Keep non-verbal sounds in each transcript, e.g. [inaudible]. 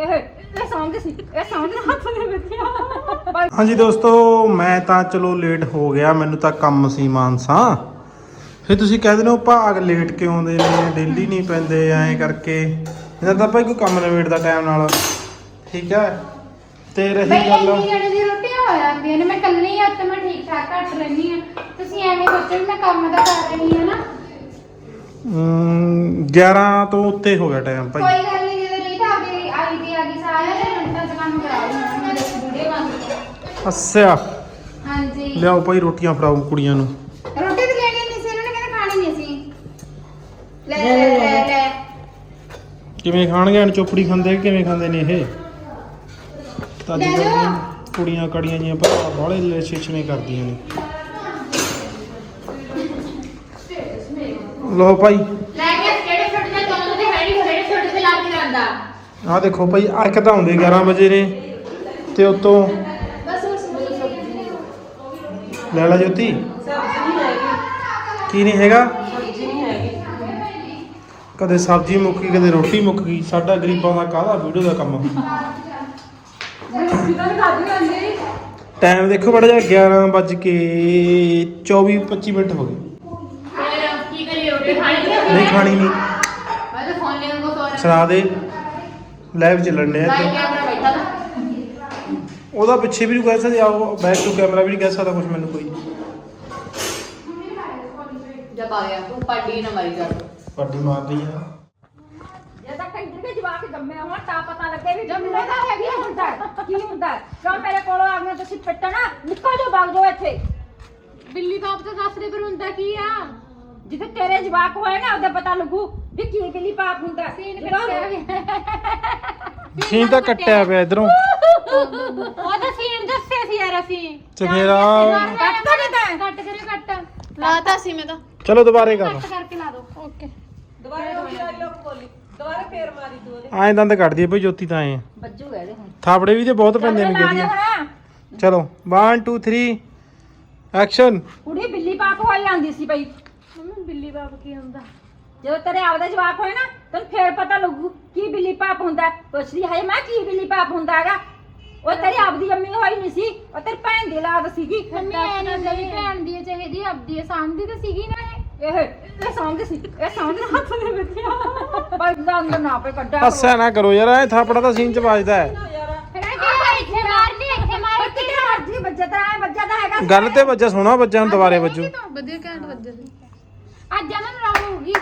ਇਹ ਇਹ ਸੌਂਗ ਸੀ ਇਹ ਸੌਂਗ ਹੱਥ ਦੇ ਵਿੱਚ ਹਾਂਜੀ ਦੋਸਤੋ ਮੈਂ ਤਾਂ ਚਲੋ ਲੇਟ ਹੋ ਗਿਆ ਮੈਨੂੰ ਤਾਂ ਕੰਮ ਸੀ ਮਾਨਸਾ। ਫਿਰ ਤੁਸੀਂ ਕਹਿੰਦੇ ਨੇ ਉਹ ਭਾਗ ਲੇਟ ਕਿਉਂ ਆਉਂਦੇ ਨੇ ਡੇਲੀ ਨਹੀਂ ਪੈਂਦੇ ਐਂ ਕਰਕੇ। ਇਹਨਾਂ ਤਾਂ ਭਾਈ ਕੋਈ ਕੰਮ ਨਵੇੜਦਾ ਟਾਈਮ ਨਾਲ। ਠੀਕ ਹੈ? ਤੇ ਬਈ ਰਹੀ ਗੱਲ। ਇੰਨੀ ਜਣੇ ਦੀ ਰੋਟੀਆਂ ਹੋ ਜਾਂਦੀਆਂ ਨੇ ਮੈਂ ਇਕੱਲੀ ਆ ਤੇ ਮੈਂ ਠੀਕ ਠਾਕ ਘੱਟ ਰਹਿੰਦੀ ਆ ਤੁਸੀਂ ਐਵੇਂ ਸੋਚੋ ਵੀ ਮੈਂ ਕੰਮ ਤਾਂ ਕਰ ਰਹੀ ਆ ਨਾ। ਅਮ, 11 ਤੋਂ ਉੱਤੇ ਹੋ ਗਿਆ ਟਾਈਮ ਭਾਈ। ਕੋਈ ਗੱਲ ਅੱਛਾ ਹਾਂਜੀ। ਲਿਆਓ ਭਾਈ ਰੋਟੀਆਂ ਫੜਾਓ ਕੁੜੀਆਂ ਨੂੰ। ਰੋਟੀ ਤੇ ਲੈਣੀ ਨਹੀਂ ਸੀ ਇਹਨਾਂ ਨੇ ਕਹਿੰਦੇ ਖਾਣੀ ਨਹੀਂ ਸੀ। ਲੈ ਲੈ ਲੈ ਲੈ ਕਿਵੇਂ ਖਾਣਗੇ ਅਣ ਚੋਪੜੀ ਖਾਂਦੇ ਕਿਵੇਂ ਖਾਂਦੇ ਨੇ ਇਹ? ਤਾਂ। ਦੀਆਂ ਕੁੜੀਆਂ ਕੜੀਆਂ ਜੀਆਂ ਭਰਾ ਬਾਹਲੇ ਲੈਸ਼ੇਸ਼ਣੇ ਕਰਦੀਆਂ ਨੇ। ਲੋ ਭਾਈ। ਲੈ ਕੇ ਜਿਹੜੇ ਛੋਟੇ ਜਿਹੇ ਦੋਨੋਂ ਦੇ ਹੈਡੀ ਜਿਹੜੇ ਛੋਟੇ ਤੇ ਲਾ ਕੇ ਜਾਂਦਾ। ਆਹ ਦੇਖੋ ਭਾਈ ਇੱਕ ਤਾਂ ਹੁੰਦੇ 11 ਵਜੇ ਨੇ ਤੇ ਉਤੋਂ ਲੈ ਲਾ ਜੋਤੀ। ਕੀ ਨਹੀਂ ਹੈਗਾ? ਕਦੇ ਸਬਜ਼ੀ ਮੁੱਕ ਗਈ ਕਦੇ ਰੋਟੀ ਮੁੱਕ ਗਈ। ਸਾਡਾ ਗਰੀਬਾਂ ਦਾ ਕਾਹਦਾ ਵੀਡੀਓ ਦਾ ਕੰਮ? ਟਾਈਮ ਦੇਖੋ ਬੜਾ ਜਿਹਾ 11 ਵੱਜ ਕੇ 24 25 ਮਿੰਟ ਹੋ ਗਏ। ਫਿਰ ਕੀ ਕਰੀ ਰੋਟੀ ਖਾਣੀ ਨਹੀਂ ਖਾਣੀ ਨਹੀਂ ਮੈਂ ਤਾਂ ਫੋਨ ਲੈਣ ਕੋ ਸੋਚ ਸੁਣਾ ਦੇ। ਲਾਈਵ ਚੱਲਣ ਲਾਈਕ ਇੱਥੇ ਉਹਦਾ ਪਿੱਛੇ ਵੀ ਨਹੀਂ ਕਹਿ ਸਕਦੇ ਆਓ ਬੈਕ ਟੂ ਕੈਮਰਾ ਵੀ ਨਹੀਂ ਕਹਿ ਸਕਦਾ ਕੁਝ ਮੈਨੂੰ ਕੋਈ। ਜਬ ਆ ਗਿਆ ਤੂੰ ਪਾਡੀ ਨਾ ਮਾਰੀ ਕਰ ਪਾਰਟੀ ਮਾਰ ਰਹੀ ਆ। ਜੇ ਤਾਂ ਕੰਜਰ ਦੇ ਜਵਾਕ ਜੰਮੇ ਹੋਣ ਤਾਂ ਪਤਾ ਲੱਗੇ ਵੀ ਜੰਮੇ ਦਾ ਹੈਗੀ ਹੁੰਦਾ ਹੈ, ਕੀ ਹੁੰਦਾ ਹੈ। ਕਿਉਂ ਮੇਰੇ ਕੋਲ ਆ ਗਏ ਤੁਸੀਂ ਪਿੱਟਣਾ ਨਿਕਲ ਜਾਓ ਵਗ ਜਾਓ ਇੱਥੇ। ਬਿੱਲੀ ਬਾਪ ਤਾਂ ਦੱਸ ਦੇ ਪਰ ਹੁੰਦਾ ਕੀ ਆ? ਜਿੱਥੇ ਤੇਰੇ ਜਵਾਕ ਹੋਏ ਨਾ ਉਹਦਾ ਪਤਾ ਲੱਗੂ ਵੀ ਕੀ ਬਿੱਲੀ ਪਾਪ ਹੁੰਦਾ। ਸੀਨ ਸੀਨ ਤਾਂ ਕੱਟਿਆ ਪਿਆ ਇਧਰੋਂ। ਉਹਦਾ ਸੀਨ ਦੱਸਿਆ ਸੀ ਯਾਰ ਅਸੀਂ। ਤੇ ਫਿਰ ਆ ਕੱਟ ਤਾਂ ਦਿੱਤਾ ਹੈ। ਕੱਟ ਕਰਿਓ ਕੱਟ। ਲਾਤਾ ਸੀ ਮੈਂ ਤਾਂ। ਚਲੋ ਦੁਬਾਰੇ ਕਰ। ਕੱਟ ਕਰਕੇ ਲਾ ਦੋ। ਓਕੇ। ਐਂ ਦੰਦ ਕੱਢਦੀ ਆ ਭਾਈ ਜੋਤੀ ਤਾਂ ਐ ਬੱਜੂ ਇਹਦੇ ਹੁਣ। ਥਾਪੜੇ ਵੀ ਤੇ ਬਹੁਤ ਪੈਂਦੇ ਨੇ ਚੱਲ ਲਾ ਦੇ ਜਿਹੜੀਆਂ ਹੁਣ। ਚਲੋ 1 2 3 ਐਕਸ਼ਨ ਕੁੜੀ ਬਿੱਲੀ ਪਾਪ ਹੋਈ ਜਾਂਦੀ ਸੀ ਬਈ। ਮੰਮੀ ਬਿੱਲੀ ਬਾਪ ਕੀ ਹੁੰਦਾ? ਜਦੋਂ ਤੇਰੇ ਆਪਦੇ ਜਵਾਕ ਹੋਏ ਨਾ ਤੈਨੂੰ ਫੇਰ ਪਤਾ ਲੱਗੂ ਕੀ ਬਿੱਲੀ ਪਾਪ ਹੁੰਦਾ। ਹੈ। ਪੁੱਛਦੀ ਹੈ ਮੈਂ ਕੀ ਬਿੱਲੀ ਪਾਪ ਹੁੰਦਾ ਹੈਗਾ? ਉਹ ਤੇਰੀ ਆਪਦੀ ਅੰਮੀ ਹੋਈ ਨਹੀਂ ਸੀ ਉਹ ਤੇਰੀ ਭੈਣ ਦੀ ਲਾਦ ਸੀਗੀ। ਮੰਮੀ ਐ ਨਹੀਂ ਹੁੰਦਾ ਵੀ ਭੈਣ ਦੀ ਹੈ, ਚਾਹੇ ਦੀ ਆਪਦੀ ਹੈ ਸਾਂਝੀ ਤਾਂ ਸੀਗੀ ਨਾ ਇਹ। ਇਹ ਇਹ ਸੌਂਗ ਸੀ ਇਹ ਸੌਂਗ ਹੱਥ ਦੇ ਵਿੱਚ ਬਈ ਦੰਦ ਨਾ ਪੇ ਕੱਢਾ ਹੱਸਿਆ ਨਾ ਕਰੋ ਯਾਰ ਐ ਥਾਪੜਾ ਤਾਂ ਸੀਨ ਚ ਵੱਜਦਾ ਹੈ। ਫਿਰ ਇੱਥੇ ਮਾਰ ਕਿਤੇ ਮਰਜ਼ੀ ਵੱਜਦਾ ਵੱਜਦਾ ਹੈਗਾ ਗੱਲ ਤੇ ਵੱਜਾ ਸੋਹਣਾ ਵੱਜਾ ਹੁਣ ਦੁਬਾਰੇ ਵੱਜੂ। ਵਧੀਆ ਘੈਂਟ ਵੱਜੇ। ਸੀ ਅੱਜ ਜਨਮ ਰਾਹ ਹੋਊਗੀ।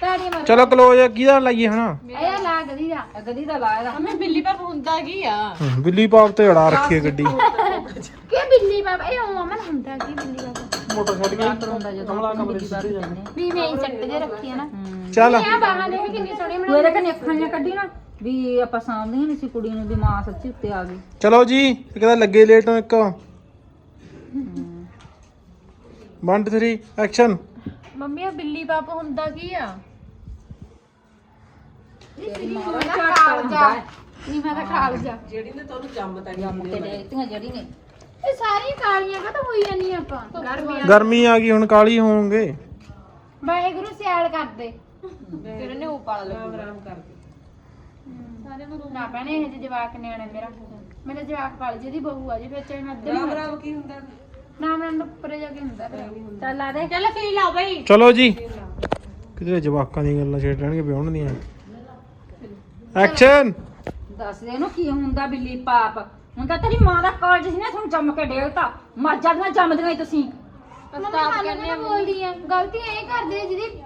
ਤਾੜੀ ਮਾਰ ਚਲੋ ਕਲੋਜ ਕਿਹਦਾ ਲਾਈਏ ਹਨਾ? ਇਹ ਲਾ ਗਦੀ ਦਾ ਗਦੀ ਦਾ ਲਾਇਆ ਮੰਮੀ ਬਿੱਲੀ ਬਾਪ ਹੁੰਦਾ ਕੀ ਆ? ਹਮ, ਬਿੱਲੀ ਪਾਪ ਤੇ ਅੜਾ ਰੱਖੀ ਹੈ ਗੱਡੀ। ਕੀ ਬਿੱਲੀ ਬਾਪ ਇਹ ਉਹ ਅਮਨ ਹੁੰਦਾ ਕੀ ਬਿੱਲੀ ਬਾਪ ਮੋਟਰ ਛੱਡ ਕੇ ਹੁੰਦਾ ਜਦੋਂ ਕਮਲਾ ਕਮਰੇ ਸਿੱਧੇ ਜਾਂਦੇ। ਵੀ ਮੈਂ ਹੀ ਸੱਟ ਜੇ ਰੱਖੀ ਆ ਨਾ। ਚੱਲ। ਇਹ ਬਾਹਾਂ ਦੇਖ ਕਿੰਨੀ ਸੋਹਣੀ ਤੂੰ ਬਣਾ ਇਹਦੇ ਕਨੇ ਅੱਖਾਂ ਜਿਹੀਆਂ ਕੱਢੀ ਨਾ ਵੀ ਆਪਾਂ ਸਾਂਭਦੀਆਂ ਨਹੀਂ ਸੀ ਕੁੜੀ ਨੂੰ ਵੀ ਮਾਂ ਸੱਚੀ ਉੱਤੇ ਆ ਗਈ। ਚਲੋ ਜੀ ਇੱਕ ਤਾਂ ਲੱਗੇ ਲੇਟ ਇੱਕ। 1 2 3 ਐਕਸ਼ਨ ਮੰਮੀ ਆ ਬਿੱਲੀ ਬਾਪ ਹੁੰਦਾ ਕੀ ਆ? ਹੁੰਦਾ ਹੈ। ਨਹੀਂ ਮੈਂ ਤਾਂ ਖਾਲ ਜਾ ਜੰਮ ਕੇ ਦੇਖਤੀਆਂ ਜਿਹੜੀ ਨੇ। ਇਹ ਸਾਰੀਆਂ ਕਾਲੀਆਂ ਕਾ ਤਾਂ ਹੋਈ ਜਾਂਦੀਆਂ ਆਪਾਂ। ਗਰਮੀ ਗਰਮੀ ਆ ਗਈ ਹੁਣ ਕਾਲੀ ਹੋਣਗੇ। ਵਾਹਿਗੁਰੂ ਸਿਆਲ ਕਰਦੇ। ਫਿਰ ਉਹਨੇ ਉਪਾਲ ਲਿਆ ਆਰਾਮ ਕਰਦੇ ਸਾਰੇ ਨੂੰ ਨਾ ਪੈਣੇ ਇਹ ਜਿਹੇ ਜਵਾਕ ਨਿਆਣੇ ਮੇਰਾ ਮੇਰਾ ਜਵਾਕ ਪਾਲ ਜਿਹਦੀ ਬਹੂ ਆ ਜੀ ਫਿਰ ਚਾਹੇ ਮੈਂ ਅੱਧੇ ਰਾਮ ਰਾਮ ਕੀ ਹੁੰਦਾ? ਨਾਮ ਨਾਮ ਉੱਪਰ ਜਾ ਕੇ ਹੁੰਦਾ ਚੱਲ ਆ ਦੇ। ਚੱਲ ਫੀ ਲਾਓ ਬਈ। ਚਲੋ ਜੀ। ਕਿਤੇ ਜਵਾਕਾਂ ਦੀਆਂ ਗੱਲਾਂ ਛੇੜ ਲੈਣਗੇ ਵਿਆਹਣ ਦੀਆਂ। ਐਕਸ਼ਨ ਦੱਸ ਦੇ ਇਹਨੂੰ ਕੀ ਹੁੰਦਾ ਬਿੱਲੀ ਪਾਪ। ਹੁਣ ਤਾਂ ਤੇਰੀ ਮਾਂ ਦਾ ਕਾਲਜ ਸੀ ਨਾ ਤੁਹਾਨੂੰ ਜੰਮ ਕੇ ਡੇਲਤਾ ਮਾਜਾਂ ਦੀਆਂ ਜੰਮਦੀਆਂ ਹੀ ਤੁਸੀਂ। ਪਸਤਾਪ ਕਰਨੇ ਬੋਲਦੀ ਆ? ਗਲਤੀ ਇਹ ਕਰਦੇ ਆ ਜਿਹਦੀ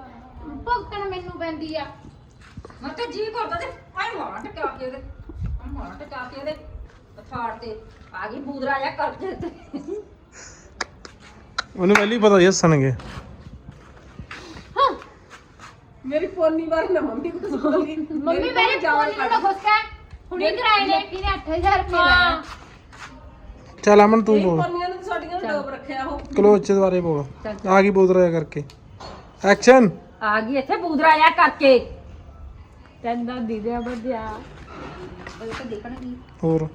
ਭੁਗਤਣ ਮੈਨੂੰ ਪੈਂਦੀ ਆ। ਮੈਂ ਤਾਂ ਜੀ ਕਰਦਾ ਤੇ ਆਈ ਮਾਰ ਟਕਾ ਕੇ ਉਹਦੇ। ਆਹ ਮਾਰ ਟਕਾ ਕੇ ਉਹਦੇ ਅਥਾੜ ਤੇ। ਆ ਗਈ ਬੂਦਰਾ ਜਾ ਕਰਦੇ ਤੇ ਉਹਨੂੰ ਪਹਿਲੀ ਪਤਾ ਸੀ ਹੱਸਣਗੇ। ਮੇਰੀ ਪੋਨੀ ਵਾਰ ਨਾ ਮੰਮੀ ਕੁਝ ਬੋਲੀ। ਮੰਮੀ ਮੇਰੇ ਫੋਨ ਨੂੰ ਨਾ ਖੁਸਕਾ ਹੁਣੇ ਕਰਾਏ ਨੇ ਕਿਨੇ 8000 ਰੁਪਏ ਲਾਇਆ ਚੱਲ ਅਮਨ ਤੂੰ ਬੋਲ। ਪੋਨੀਆਂ ਨੂੰ ਸਾਡੀਆਂ ਨੂੰ ਡੋਬ ਰੱਖਿਆ ਉਹ। ਕਲੋਜ ਚ ਦੁਬਾਰੇ ਬੋਲ। ਆ ਗਈ ਬੋਤਰਾ ਕਰਕੇ। ਐਕਸ਼ਨ ਆ ਗਈ ਇੱਥੇ ਬੂਦਰਾ ਜਾ ਕਰਕੇ। ਚੰਦਾ ਦੀਦਿਆ ਵਧਿਆ। ਉਹਦੇ ਤੇ ਦੇਖਣ ਦੀ ਹੋਰ?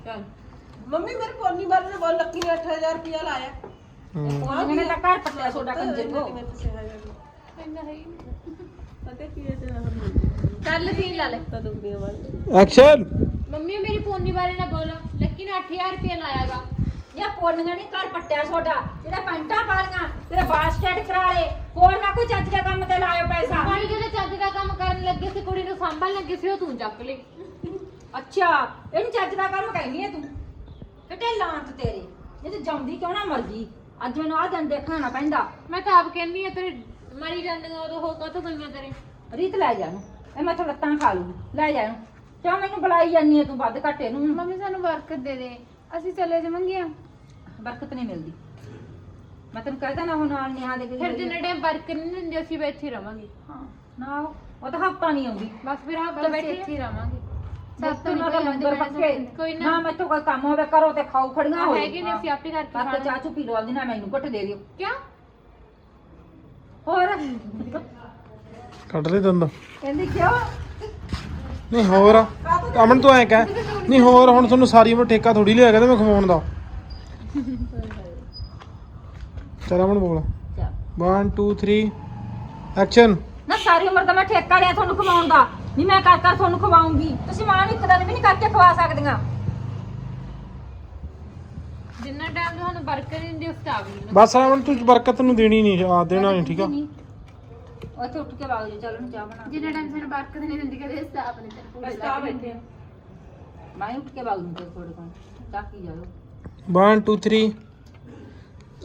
ਮੰਮੀ ਮੇਰੀ ਪੋਨੀ ਵਾਰ ਨੇ ਬੋਲ। ਲੱਕੀ ਨੇ 8000 ਰੁਪਇਆ ਲਾਇਆ। ਹਮ, ਉਹਨਾਂ ਤਾਂ ਘਰ ਪੱਟਿਆ ਤੁਹਾਡਾ ਕੰਜਰ ਕੋ ਇੰਨਾ ਹੈ ਪਤਾ ਕੀ ਹੈ ਤੇਰਾ ਚੱਲ ਸੀਨ ਲਾ ਲੈ। ਤਾਂ ਦੁਨੀਆ ਵਾਲੀ ਐਕਸ਼ਨ ਮੰਮੀ ਪੋਨੀ ਬਾਰੇ ਨਾ ਬੋਲ। ਲੱਕੀ ਨੇ 8000 ਰੁਪਏ ਲਾਇਆਗਾ ਇਹ ਕੋਲੀਆਂ ਨਹੀਂ ਕਰ ਪੱਟਿਆ ਛੋਟਾ ਜਿਹੜੇ ਪੈਂਟਾਂ ਪਾਲੀਆਂ ਤੇਰੇ ਬਾਲ ਸਟੈਟ ਕਰਾ ਲੇ ਹੋਰ ਨਾ ਕੋਈ ਚੱਜ ਦੇ ਕੰਮ ਤੇ ਲਾਇਓ ਪੈਸਾ। ਭਾਈ ਜਿਹੜੇ ਚੱਜ ਦਾ ਕੰਮ ਕਰਨ ਲੱਗੇ ਸੀ ਕੁੜੀ ਨੂੰ ਸੰਭਾਲਣ ਲੱਗੇ ਸੀ ਉਹ ਤੂੰ ਚੱਕ ਲਈ। ਅੱਛਾ ਇਹਨੂੰ ਚੱਜ ਦਾ ਕੰਮ ਕਹਿੰਦੀ ਹੈ ਤੂੰ? ਕਿਤੇ ਲਾਂਤ ਤੇਰੇ। ਇਹ ਤੇ ਜਾਂਦੀ ਕਿਉਂ ਨਾ ਮਰਜ਼ੀ। ਅੱਜ ਮੈਨੂੰ ਆਹ ਦਿਨ ਦੇਖਣਾ ਨਾ ਪੈਂਦਾ। ਮੈਂ ਤਾਂ ਆਪ ਕਹਿੰਦੀ ਆ ਤੇਰੇ ਮਰੀ ਜਾਂਦੀਆਂ ਉਦੋਂ ਹੋ ਕਾ ਗਈਆਂ ਤੇਰੇ? ਰੀਤ ਲੈ ਜਾ ਨੂੰ ਇਹ ਮੈਂ ਤਾਂ ਲੱਤਾਂ ਖਾ ਲੂ ਲੈ ਜਾ ਨੂੰ ਕਿਉਂ ਮੈਨੂੰ ਬੁਲਾਈ ਜਾਂਦੀ ਹੈ ਤੂੰ ਵੱਧ ਘੱਟੇ ਨੂੰ ਮੰਮੀ ਸਾਨੂੰ ਬਰਕਤ ਦੇ ਦੇ। ਅਸੀਂ ਚਲੇ ਜਾਵਾਂਗੇ ਬਰਕਤ ਨਹੀਂ ਮਿਲਦੀ। ਮੈਂ ਤੈਨੂੰ ਕਹਿਦਾ ਨਾ ਹੁਣ ਨਾਲ ਨਿਹਾ ਦੇ ਕੇ ਫਿਰ ਜਿੰਨੇ ਟਾਈਮ ਬਰਕਤ ਨਹੀਂ ਦਿੰਦੇ ਅਸੀਂ ਹੀ ਰਵਾਂਗੇ। ਹਾਂ ਨਾ ਉਹ ਤਾਂ ਹਫਤਾ ਨਹੀਂ ਆਉਂਦੀ। ਬਸ ਫਿਰ ਹਫਤਾ ਬੈਠੇ ਇੱਥੇ ਹੀ ਰਵਾਂਗੇ। ਸੱਤ ਤੋਂ ਨਾ ਲੰਗਰ ਪੱਕੇ ਕੋਈ ਨਾ। ਨਾ ਮੈਥੋਂ ਕੋਈ ਕੰਮ ਹੋਵੇ ਕਰੋ ਤੇ ਖਾਓ ਖੜੀਆਂ ਹੋਏ। ਹੈਗੇ ਨੇ ਅਸੀਂ ਆਪੇ ਕਰਕੇ ਕਰਕੇ ਖਾਣਾ ਚਾਚੂ ਪੀ ਲਓ ਆਪਦੀ ਨਾ ਮੈਨੂੰ ਘੁੱਟ ਦੇ ਦਿਓ। ਕਿਉਂ? ਹੋਰ? ਕੱਢ ਲੈ ਦੰਦ। ਕਹਿੰਦੀ ਕਿਉਂ? ਨਹੀਂ ਹੋਰ ਅਮਨ ਤੂੰ ਐ ਕਹਿ। ਨਹੀਂ ਹੋਰ ਹੁਣ ਤੁਹਾਨੂੰ ਸਾਰੀ ਉਮਰ ਠੇਕਾ ਥੋੜੀ ਲਿਆ ਕਹਿੰਦੇ ਮੈਂ ਖਵਾਉਣ ਦਾ। ਚਲ ਅਮਨ ਬੋਲ। ਚੱਲ। 1 2 3 ਐਕਸ਼ਨ ਨਾ ਸਾਰੀ ਉਮਰ ਦਾ ਮੈਂ ਠੇਕਾ ਲਿਆ ਤੁਹਾਨੂੰ ਖਵਾਉਣ ਦਾ। ਵੀ ਮੈਂ ਕਰ ਕਰ ਤੁਹਾਨੂੰ ਖਵਾਉਂਗੀ। ਤੁਸੀਂ ਮਾਂ ਨੂੰ ਇੱਕ ਦਿਨ ਵੀ ਨਹੀਂ ਕਰਕੇ ਖਵਾ ਸਕਦੀਆਂ। ਜਿੰਨਾ ਟਾਈਮ ਤੁਹਾਨੂੰ ਬਰਕਤ ਨਹੀਂ ਦਿੰਦੇ ਉਸ ਟਾਈਮ ਨਹੀਂ ਬਸ ਅਮਨ ਤੂੰ ਬਰਕਤ ਨੂੰ ਦੇਣੀ ਨਹੀਂ ਆ ਦੇਣਾ ਨਹੀਂ ਠੀਕ ਆ? ਉੱਥੇ ਉੱਠ ਕੇ ਵਗ ਜਾ ਚੱਲ ਨੂੰ ਚਾਹ ਬਣਾ ਜਿੰਨਾ ਟਾਈਮ ਸਾਨੂੰ ਬਰਕਤ ਨਹੀਂ ਦਿੰਦੀ ਕਦੇ ਸਟਾਪ ਨਹੀਂ ਤੇਰੇ ਪੂਰੇ ਅਸਤਾ ਬੈਠੇ। ਮੈਂ ਉੱਠ ਕੇ ਵਗ ਜੂ ਥੋੜੇ ਕੋਲ ਚਾਕੀ ਜਾ ਲਓ। 1 2 3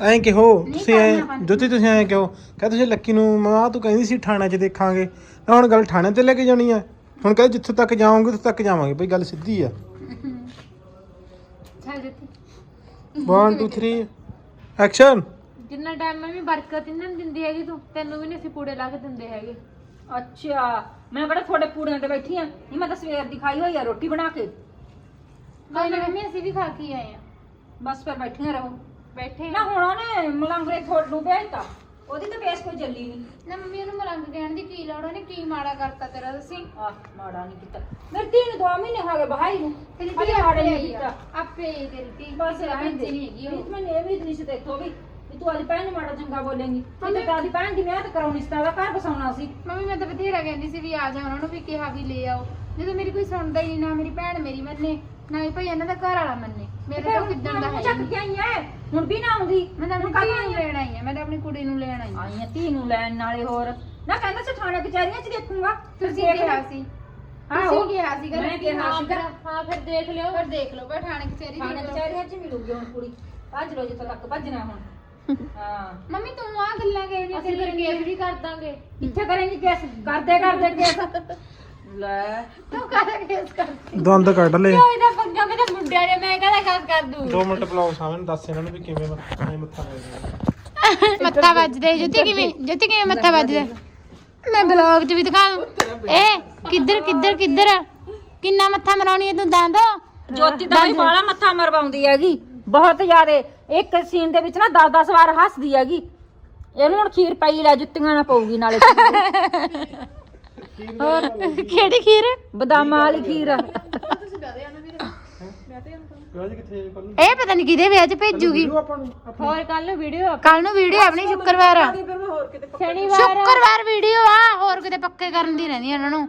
ਐਂ ਕਿਹੋ? ਤੁਸੀਂ ਐ ਜੋਤੀ ਤੁਸੀਂ ਐਂ ਕਿਹੋ? ਕਹ ਤੁਸੀਂ ਲੱਕੀ ਨੂੰ ਮਾਂ ਤੂੰ ਕਹਿੰਦੀ ਸੀ ਥਾਣੇ 'ਚ ਦੇਖਾਂਗੇ। ਤਾਂ ਹੁਣ ਗੱਲ ਥਾਣੇ ਤੇ ਲੈ ਕੇ ਜਾਣੀ ਆ। ਹੁਣ ਕਹੇ ਜਿੱਥੇ ਤੱਕ ਜਾਓਗੇ ਉੱਥੇ ਤੱਕ ਜਾਵਾਂਗੇ। ਭਈ ਗੱਲ ਸਿੱਧੀ ਆ। ਚੱਲ ਜਿੱਥੇ 1 2 3 ਐਕਸ਼ਨ ਜਿੰਨਾ ਟਾਈਮ ਮੈਂ ਵੀ ਬਰਕਤ ਇਹਨਾਂ ਨੂੰ ਦਿੰਦੀ ਹੈਗੀ ਤੂੰ ਤੈਨੂੰ ਵੀ ਨਹੀਂ ਅਸੀਂ ਪੂੜੇ ਲਾ ਕੇ ਦਿੰਦੇ ਹੈਗੇ। ਅੱਛਾ ਮੈਂ ਕਿਹੜਾ ਤੁਹਾਡੇ ਪੂੜਿਆਂ ਤੇ ਬੈਠੀ ਆ। ਨਹੀਂ ਮੈਂ ਤਾਂ ਸਵੇਰ ਦੀ ਖਾਈ ਹੋਈ ਆ ਰੋਟੀ ਬਣਾ ਕੇ। ਕੋਈ ਨਾ ਮੰਮੀ ਅਸੀਂ ਵੀ ਖਾ ਕੇ ਆਏ ਆ। ਬਸ ਫਿਰ ਬੈਠੀਆਂ ਰਹੋ। ਬੈਠੇ ਨਾ ਹੁਣ ਉਹਨੇ ਮਲੰਗਰੇ ਥੋੜੂ ਭੇਜਤਾ ਉਹਦੀ ਤਾਂ ਬੇਸ ਕੋਈ ਚੱਲੀ ਨਹੀਂ। ਨਾ ਮੰਮੀ ਉਹਨੂੰ ਮਲੰਗ ਕਹਿਣ ਦੀ ਕੀ ਲੋੜ ਉਹਨੇ ਕੀ ਮਾੜਾ ਕਰਤਾ ਤੇਰਾ ਦੱਸੀ? ਆ ਮਾੜਾ ਨਹੀਂ ਕੀਤਾ। ਮੇਰੇ ਧੀ ਨੂੰ ਦੋ ਮਹੀਨੇ ਹੋ ਗਏ ਬਹਾਈ ਨੂੰ। ਤੇਰੀ ਧੀ ਮਾੜਾ ਆਪੇ ਨਹੀਂ ਕੀਤਾ। ਆ ਆਪੇ ਆਈ ਤੇਰੀ ਧੀ। ਬਸ ਰਹਿਣ ਦੇ। ਨਹੀਂ ਹੈਗੀ ਉਹ। ਮੈਂ ਇਹ ਵੀ ਨਹੀਂ ਸੀ ਦੇਖੋ ਵੀ ਵੀ ਤੂੰ ਅੱਜ ਭੈਣ ਨੂੰ ਮਾੜਾ ਚੰਗਾ ਬੋਲੇਂਗੀ। ਤੇ ਤਾਂ ਦੀ ਭੈਣ ਦੀ ਮਿਹਨਤ ਕਰਾਉਣੀ ਸੀ ਤਾਂ ਘਰ ਬਸਾਉਣਾ ਸੀ। ਮੰਮੀ ਮੈਂ ਤਾਂ ਬਥੇਰਾ ਕਹਿੰਦੀ ਸੀ ਵੀ ਆ ਜਾ ਉਹਨਾਂ ਨੂੰ ਵੀ ਕਿਹਾ ਵੀ ਲੈ ਆਓ। ਜਦੋਂ ਮੇਰੀ ਕੋਈ ਸੁਣਦਾ ਹੀ ਨਹੀਂ ਨਾ ਮੇਰੀ ਭੈਣ ਮੇਰੀ ਮੰਨੇ ਨਾ ਹੀ ਭਾਈ ਇਹਨਾਂ ਦਾ ਘਰ ਵਾਲਾ ਮੰਨੇ। ਮੇਰੇ ਤਾਂ ਕਿੱਦਣ ਦਾ ਹੈ ਚੱਕ ਕੇ ਆਈ ਐ। ਹੁਣ ਵੀ ਨਾ ਆਉਂਦੀ। ਮੈਂ ਤਾਂ ਆਪਣੀ ਹੁਣ ਧੀ ਕਦੋਂ ਨੂੰ ਲੈਣ ਆਈ ਆ ਮੈਂ ਤਾਂ ਆਪਣੀ ਕੁੜੀ ਨੂੰ ਲੈਣ ਆਈ ਆ। ਆਈਆਂ ਧੀ ਨੂੰ ਲੈਣ ਨਾਲੇ ਹੋਰ। ਨਾ ਕਹਿੰਦਾ ਸੀ ਥਾਣੇ ਕਚਹਿਰੀਆਂ 'ਚ ਦੇਖੂੰਗਾ। ਤੁਸੀਂ ਦੇਖ ਕਿਹਾ ਸੀ। ਆਹੋ। ਤੁਸੀਂ ਕਿਹਾ ਸੀਗਾ ਮੈਂ ਕਿ ਕਿਹਾ ਹਾਂ ਸੀਗਾ। ਫਿਰ- ਹਾਂ ਫਿਰ ਦੇਖ ਲਿਓ। ਫਿਰ ਦੇਖ ਲਓ। ਪਰ ਥਾਣੇ ਕਚਹਿਰੀ ਥਾਣੇ ਦੇਖ ਲਓ। ਕਚਹਿਰੀਆਂ 'ਚ ਮਿਲੂਗੀ ਹੁਣ ਕੁੜੀ। ਭੱਜ ਲੋ ਜਿੱਥੋਂ ਤੱਕ ਭੱਜਣਾ ਹੁਣ। [laughs] ਹਾਂ। ਮੰਮੀ ਤੂੰ ਆ ਗੱਲਾਂ ਕਹਿ ਅਸੀਂ ਫਿਰ ਕੇਸ ਵੀ ਕਰ ਦਾਂਗੇ ਕਿੱਥੇ ਕਰੇਂਗੀ ਕੇਸ? ਕਰਦੇ ਕਰਦੇ ਕੇਸ? [laughs] ਲੈ। ਤੂੰ ਕਾਹਦਾ ਕੇਸ ਕਰ ਦੰਦ ਕੱਢ ਲੈ ਕਿਉਂ ਇਹਦਾ ਪੰਗਾ ਮੇਰੇ ਮੁੰਡਿਆਂ ਨੇ ਮੈਂ ਕਾਹਦਾ ਕੇਸ ਕਰ ਦੂੰ? 2 ਮਿੰਟ ਬੁਲਾਓ ਸਾਹਮਣੇ ਦੱਸ ਇਹਨਾਂ ਨੂੰ ਵੀ ਕਿਵੇਂ ਮੱਥਾ ਐਂ ਮੱਥਾ ਲੱਗਦਾ ਮੱਥਾ ਵੱਜਦੇ ਜੁੱਤੀ ਕਿਵੇਂ ਜੁੱਤੀ ਕਿਵੇਂ ਮੱਥਾ ਵੱਜਦਾ ਮੈਂ ਬਲੌਗ 'ਚ ਵੀ ਦਿਖਾਉਂ ਏ ਕਿੱਧਰ ਕਿੱਧਰ ਕਿੱਧਰ? ਕਿੰਨਾ ਮੱਥਾ ਮਰਾਉਣੀ ਹੈ ਤੂੰ ਦੰਦ? ਜੋਤੀ ਦਾ ਵੀ ਬਾਲਾ ਮੱਥਾ ਮਰਵਾਉਂਦੀ ਹੈਗੀ। ਬਹੁਤ ਜ਼ਿਆਦੇ ਇੱਕ ਸੀਨ ਦੇ ਵਿੱਚ ਨਾ 10-10 ਵਾਰ ਹੱਸਦੀ ਹੈਗੀ। ਇਹਨੂੰ ਹੁਣ ਖੀਰ ਪਾਈ ਲੈ ਜੁੱਤੀਆਂ ਨਾ ਪਊਗੀ ਨਾਲੇ। [laughs] ਹੋਰ ਕਿਹੜੀ ਖੀਰ? ਬਦਾਮਾਂ ਵਾਲੀ ਖੀਰ। ਵਿਆਜ ਕਿੱਥੇ ਕੱਲ ਨੂੰ? ਇਹ ਪਤਾ ਨਹੀਂ ਕਿਹਦੇ ਵਿਆਹ 'ਚ ਭੇਜੂਗੀ। ਵੀਡੀਓ ਆਪਾਂ ਨੂੰ ਹੋਰ ਕੱਲ ਨੂੰ ਵੀਡੀਓ ਕੱਲ ਨੂੰ ਵੀਡੀਓ ਆਪਣੀ ਸ਼ੁੱਕਰਵਾਰ ਆ। ਫਿਰ ਮੈਂ ਹੋਰ ਕਿਤੇ ਪੱਕਾ ਸ਼ਨੀਵਾਰ ਸ਼ੁੱਕਰਵਾਰ ਵੀਡੀਓ ਆ ਹੋਰ ਕਿਤੇ ਪੱਕੇ ਕਰਨ ਦੀ ਰਹਿੰਦੀ ਉਹਨਾਂ ਨੂੰ।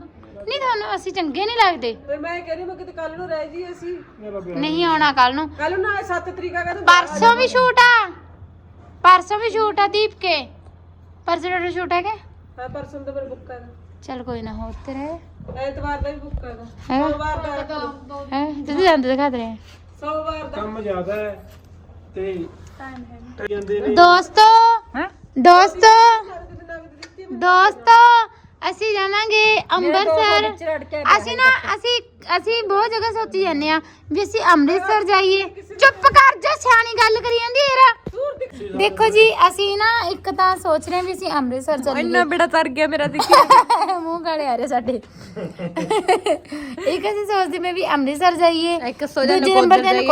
ਨਹੀਂ ਤੁਹਾਨੂੰ ਅਸੀਂ ਚੰਗੇ ਨਹੀਂ ਲੱਗਦੇ। ਤੇ ਮੈਂ ਕਹਿ ਰਹੀ ਮੈਂ ਕਿਤੇ ਕੱਲ ਨੂੰ ਰਹਿ ਜੀ ਅਸੀਂ। ਮੇਰਾ ਵਿਆਹ ਨਹੀਂ ਆਉਣਾ ਕੱਲ ਨੂੰ। ਕੱਲ ਨੂੰ ਨਾ 7 ਤਰੀਕ ਆ ਕਹਿੰਦੇ ਪਰਸੋਂ ਵੀ ਸ਼ੂਟ ਆ। ਪਰਸੋਂ ਵੀ ਸ਼ੂਟ ਆ ਦੀਪ ਕੇ। ਪਰਸੋਂ ਤੁਹਾਡਾ ਸ਼ੂਟ ਹੈਗਾ? ਹਾਂ ਪਰਸੋਂ ਦਾ ਬੁੱਕ ਹੈਗਾ। ਚਲ ਕੋਈ ਨਾ ਹੋਰ ਤੇ ਰਹੇ ਐਤਵਾਰ ਦਾ ਵੀ ਬੁੱਕ ਹੈਗਾ ਹੈਗਾ? ਸੋਮਵਾਰ ਦਾ। ਹੈ? ਤੁਸੀਂ ਜਾਂਦੇ ਦਿਖਾ ਦੇ ਰਹੇ ਸੋਮਵਾਰ ਦਾ। ਕੰਮ ਜ਼ਿਆਦਾ ਹੈ ਤੇ ਟਾਈਮ ਜਾਂਦੇ ਨੇ। ਦੋਸਤੋ ਹੈ? ਦੋਸਤੋ ਕਿਤੇ ਨਾ ਕਿਤੇ ਦਿੱਤੀ ਦੋਸਤੋ ਅਸੀਂ ਜਾਵਾਂਗੇ ਅੰਮ੍ਰਿਤਸਰ। ਅਸੀਂ ਨਾ ਅਸੀਂ ਅਸੀਂ ਬਹੁਤ ਜਗ੍ਹਾ ਸੋਚੀ ਜਾਂਦੇ ਆ ਵੀ ਅਸੀਂ ਅੰਮ੍ਰਿਤਸਰ ਜਾਈਏ। ਚੁੱਪ ਕਰ ਜਾ ਸਿਆਣੀ ਗੱਲ ਕਰੀ ਜਾਂਦੀ ਯਾਰ। ਦੇਖੋ ਜੀ ਅਸੀਂ ਨਾ ਇੱਕ ਤਾਂ ਸੋਚ ਰਹੇ ਵੀ ਅਸੀਂ ਅੰਮ੍ਰਿਤਸਰ ਚੱਲੀਏ। ਇੰਨਾ ਬੜਾ ਤਰ ਗਿਆ ਮੇਰਾ ਦੇਖੀ [laughs] ਮੂੰਹ ਗਾਲੇ ਆ ਰਹੇ ਸਾਡੇ। ਇੱਕ ਅਸੀਂ ਸੋਚਦੇ ਮੈਂ ਵੀ ਅੰਮ੍ਰਿਤਸਰ ਜਾਈਏ। ਇੱਕ ਦੂਜੇ ਨੰਬਰ ਤੇ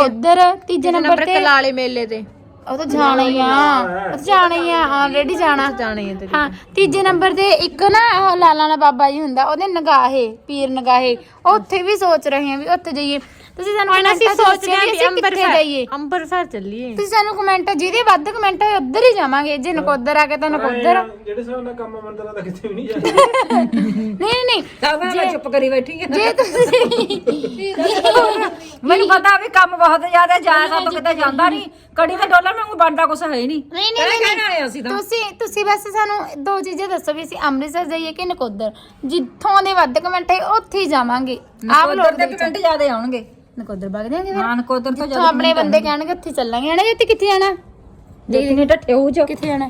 ਤੀਜੇ ਨੰਬਰ ਤੇ ਕਲਾਲੇ ਮੇਲੇ ਤੇ। ਉਹ ਤਾਂ ਜਾਣਾ ਹੀ ਆ। ਉਹ ਤਾਂ ਜਾਣਾ ਹੀ ਆ। ਆਲਰੇਡੀ ਜਾਣਾ। ਜਾਣਾ ਹੀ ਤੇਰੀ। ਹਾਂ ਤੀਜੇ ਨੰਬਰ ਤੇ ਇੱਕ ਨਾ ਉਹ ਲਾਲਾ ਵਾਲਾ ਬਾਬਾ ਜੀ ਹੁੰਦਾ ਉਹਦੇ ਨਗਾਹੇ ਪੀਰ ਨਗਾਹੇ। ਉੱਥੇ ਵੀ ਸੋਚ ਰਹੇ ਆ ਵੀ ਉੱਥੇ ਜਾਈਏ। ਤੁਸੀਂ ਸਾਨੂੰ ਹੁਣ ਅਸੀਂ ਕਮੈਂਟਾਂ 'ਚ ਸੋਚ ਰਹੇ ਹਾਂ ਵੀ ਅਸੀਂ ਕਿੱਥੇ ਅੰਬਰਸਰ ਜਾਈਏ? ਅੰਬਰਸਰ ਚੱਲੀਏ। ਤੁਸੀਂ ਸਾਨੂੰ ਕਮੈਂਟ ਜਿਹਦੇ ਵੱਧ ਕਮੈਂਟ ਹੋਏ ਉੱਧਰ ਹੀ ਜਾਵਾਂਗੇ ਜੇ ਨਕੋਦਰ ਆ ਕੇ ਤਾਂ ਨਕੋਦਰ। ਜਿਹੜੇ ਹਿਸਾਬ ਨਾਲ ਕੰਮ ਮੰਦਰਾਂ ਦਾ ਕਿਤੇ ਵੀ ਨਹੀਂ [laughs] ਜਾਂਦਾ ਨਹੀਂ ਨਹੀਂ ਨਹੀਂ। ਮੈਂ ਚੁੱਪ ਕਰੀ ਬੈਠੀ ਆ। ਜੇ ਤੁਸੀਂ [laughs] ਮੈਨੂੰ ਪਤਾ ਵੀ ਕੰਮ ਬਹੁਤ ਜ਼ਿਆਦਾ ਜਾਇਆ ਤਾਂ ਕਿਤੇ ਜਾਂਦਾ ਨਹੀਂ। ਕੜੀ ਤੇ ਡੋਲਰ ਮੈਨੂੰ ਬਣਦਾ ਕੁਛ ਹੈ ਹੀ ਨਹੀਂ। ਨਹੀਂ ਨਹੀਂ ਕਹਿਣ ਨਹੀਂ। ਵਾਲੇ ਅਸੀਂ ਤਾਂ। ਤੁਸੀਂ ਤੁਸੀਂ ਬਸ ਸਾਨੂੰ ਦੋ ਚੀਜ਼ਾਂ ਦੱਸੋ ਵੀ ਅਸੀਂ ਅੰਮ੍ਰਿਤਸਰ ਜਾਈਏ ਕਿ ਨਕੋਦਰ। ਜਿੱਥੋਂ ਦੇ ਵੱਧ ਕਮੈਂਟ ਹੈ ਉੱਥੇ ਹੀ ਜਾਵਾਂਗੇ। ਆਪ ਲੋੜ ਨਕੋਦਰ ਦੇ ਦੇ ਕਮੈਂਟ ਜ਼ਿਆਦਾ ਆਉਣਗੇ। ਨਕੋਦਰ ਵਗ ਜਾਾਂਗੇ ਫਿਰ? ਹਾਂ ਨਕੋਦਰ ਤੋਂ ਜਿੱਥੋਂ ਆਪਣੇ ਬੰਦੇ ਕਹਿਣਗੇ ਉੱਥੇ ਚੱਲਾਂਗੇ। ਹਨਾ ਜੋਤੀ ਕਿੱਥੇ ਜਾਣਾ? ਦੇਖ ਨੇ ਟੱਠੇ ਹੋ ਜੋ ਕਿੱਥੇ ਜਾਣਾ?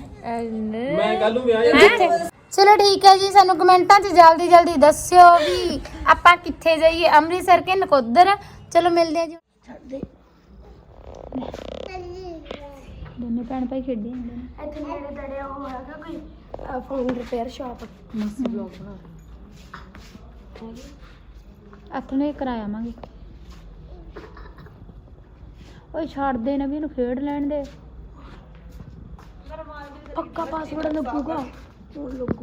ਮੈਂ ਕੱਲ ਨੂੰ ਵਿਆਹ ਕਿੱਥੇ ਚਲੋ ਠੀਕ ਹੈ ਜੀ ਸਾਨੂੰ ਕਮੈਂਟਾਂ 'ਚ ਜਲਦੀ ਜਲਦੀ ਦੱਸਿਓ ਵੀ ਆਪਾਂ ਕਿੱਥੇ ਜਾਈਏ ਅੰਮ੍ਰਿਤਸਰ ਕਿ ਨਕੋਦਰ? ਚਲੋ ਮਿਲਦੇ ਆ ਜੀ। ਦੋਨੇ ਭੈਣ ਭਾਈ ਖੇਡੀ ਜਾਂਦੇ ਨੇ ਇੱਥੇ ਨੇੜੇ ਤੜੇ ਉਹ ਹੈਗਾ ਕੋਈ ਫੋਨ ਰਿਪੇਅਰ ਸ਼ਾਪ ਮਸੀ ਬਲੌਗ ਬਣਾ ਆਪਣੇ ਕਰਾਇਆ ਆਵਾਂਗੇ। ਓਏ ਛੱਡ ਦੇ ਨਾ ਵੀ ਇਹਨੂੰ ਖੇਡ ਲੈਣ ਦੇ। ਪੱਕਾ ਪਾਸਵਰਡ ਲੱਗੂਗਾ।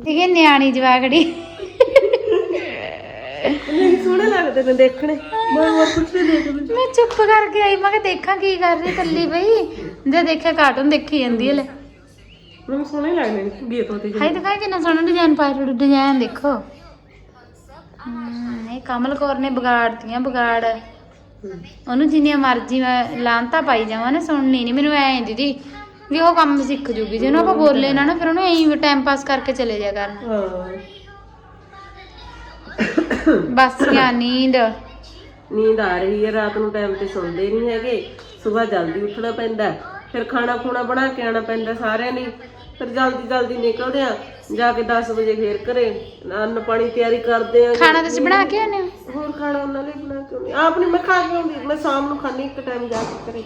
ਇਹ ਨਿਆਣੀ ਜਵਾਗੜੀ ਨਹੀਂ ਸੋਹਣੇ ਲੱਗਦੇ ਨੇ ਦੇਖਣੇ। ਮੈਂ ਹੋਰ ਕੁਝ ਨਹੀਂ ਦੇਖਦੀ ਮੈਂ ਚੁੱਪ ਕਰਕੇ ਆਈ ਮੈਂ ਕਿ ਦੇਖਾਂ ਕੀ ਕਰ ਰਹੀ ਕੱਲੀ ਬਈ। ਜੇ ਦੇਖਿਆ ਕਾਰਟੂਨ ਦੇਖੀ ਜਾਂਦੀ ਹੈ ਲੈ ਮੈਨੂੰ ਸੋਹਣੇ ਲੱਗਦੇ ਨੇ ਗੇ ਤੋਤੇ ਹਾਈ ਦਿਖਾਈ ਕਿੰਨਾ ਸੋਹਣਾ ਡਿਜ਼ਾਈਨ ਪਾਇਆ ਡਿਜ਼ਾਈਨ ਦੇਖੋ। ਇਹ ਕਮਲ ਕੌਰ ਨੇ ਵਿਗਾੜਤੀਆਂ ਵਿਗਾੜ। ਉਹਨੂੰ ਜਿੰਨੀਆਂ ਮਰਜ਼ੀ ਲਾਂਤਾ ਪਾਈ ਜਾਵਾਂ ਨਾ ਸੁਣਨੀ ਨਹੀਂ ਮੈਨੂੰ ਐਂ ਦੀਦੀ ਵੀ ਉਹ ਕੰਮ ਸਿੱਖ ਜੂਗੀ। ਜੇ ਉਹਨੂੰ ਆਪਾਂ ਬੋਲੇ ਨਾ ਨਾ ਫਿਰ ਉਹਨੂੰ ਐਂ ਟਾਈਮ ਪਾਸ ਕਰਕੇ ਚਲੇ ਜਾ ਕਰਨ ਬਸ ਕਿਆ ਨੀਂਦ। ਨੀਂਦ ਆ ਰਹੀ ਹੈ ਰਾਤ ਨੂੰ ਟਾਈਮ ਤੇ ਸੌਂਦੇ ਨਹੀਂ ਹੈਗੇ। ਸਵੇਰ ਜਲਦੀ ਉੱਠਣਾ ਪੈਂਦਾ। ਫਿਰ ਖਾਣਾ ਖੂਣਾ ਬਣਾ ਕੇ ਆਣਾ ਪੈਂਦਾ ਸਾਰਿਆਂ ਲਈ ਫਿਰ ਜਲਦੀ ਜਲਦੀ ਨਿਕਲਦੇ ਆ। ਜਾ ਕੇ 10 ਵਜੇ ਫੇਰ ਘਰੇ ਅੰਨ ਪਾਣੀ ਤਿਆਰੀ ਕਰਦੇ ਆ। ਖਾਣਾ ਤੁਸੀਂ ਬਣਾ ਕੇ ਆਨੇ ਹੋ? ਹੋਰ ਖਾਣਾ ਉਹਨਾਂ ਲਈ ਬਣਾ ਕੇ ਆਉਂਦੀ ਆਪ ਨਹੀਂ ਮੈਂ ਖਾ ਕੇ ਆਉਂਦੀ ਮੈਂ ਸ਼ਾਮ ਨੂੰ ਖਾਣੀ ਇੱਕ ਟਾਈਮ ਜਾ ਕੇ ਘਰੇ।